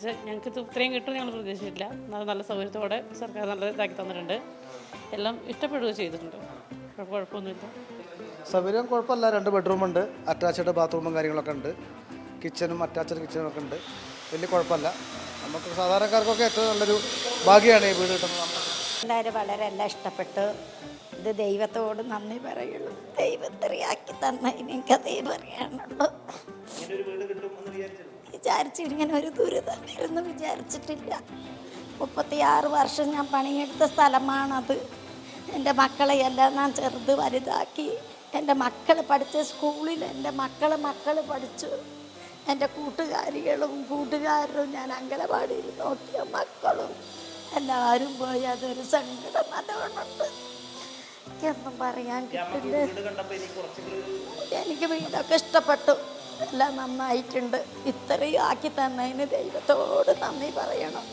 ഞങ്ങൾക്ക് ഇത് ഇത്രയും കിട്ടും ഞങ്ങൾ പ്രതീക്ഷിച്ചില്ല എന്നാലും നല്ല സൗകര്യത്തോടെ സർക്കാർ നല്ല ഇതാക്കി തന്നിട്ടുണ്ട്. എല്ലാം ഇഷ്ടപ്പെടുകയും ചെയ്തിട്ടുണ്ട്. കുഴപ്പം- കുഴപ്പമൊന്നുമില്ല. സൗകര്യം കുഴപ്പമില്ല. രണ്ട് ബെഡ്റൂം ഉണ്ട്. അറ്റാച്ച്ഡ് ബാത്റൂമും കാര്യങ്ങളൊക്കെ ഉണ്ട്. കിച്ചണും അറ്റാച്ച്ഡ് കിച്ചണും ഒക്കെ ഉണ്ട്. വലിയ കുഴപ്പമില്ല. നമുക്ക് സാധാരണക്കാർക്കൊക്കെ ഏറ്റവും നല്ലൊരു ഭാഗ്യമാണ് ഈ വീട് കിട്ടുന്നത്. എല്ലാവരും വളരെ എല്ലാം ഇഷ്ടപ്പെട്ടു. ഇത് ദൈവത്തോട് നന്ദി പറയുള്ളൂ. ദൈവത്തിറിയാക്കി തന്ന അതേ പറയാനുള്ളൂ. വിചാരിച്ചു. ഇങ്ങനെ ഒരു ദുരിതം വരുന്നു വിചാരിച്ചിട്ടില്ല. മുപ്പത്തിയാറ് വർഷം ഞാൻ പണിയെടുത്ത സ്ഥലമാണത്. എന്റെ മക്കളെ എല്ലാം ഞാൻ ചെറുത് വലുതാക്കി. എന്റെ മക്കൾ പഠിച്ച സ്കൂളിൽ എന്റെ മക്കൾ മക്കൾ പഠിച്ചു. എന്റെ കൂട്ടുകാരികളും കൂട്ടുകാരും ഞാൻ അങ്കലവാടിയിൽ നോക്കിയ മക്കളും എല്ലാവരും പോയി അതൊരു സങ്കടം അതുകൊണ്ടുണ്ട്. എനിക്കൊന്നും പറയാൻ കിട്ടില്ല എനിക്ക് വീടൊക്കെ ഇഷ്ടപ്പെട്ടു. എല്ലാം നന്നായിട്ടുണ്ട്. ഇത്രയും ആക്കി തന്നതിന് ദൈവത്തോട് നന്ദി പറയണം.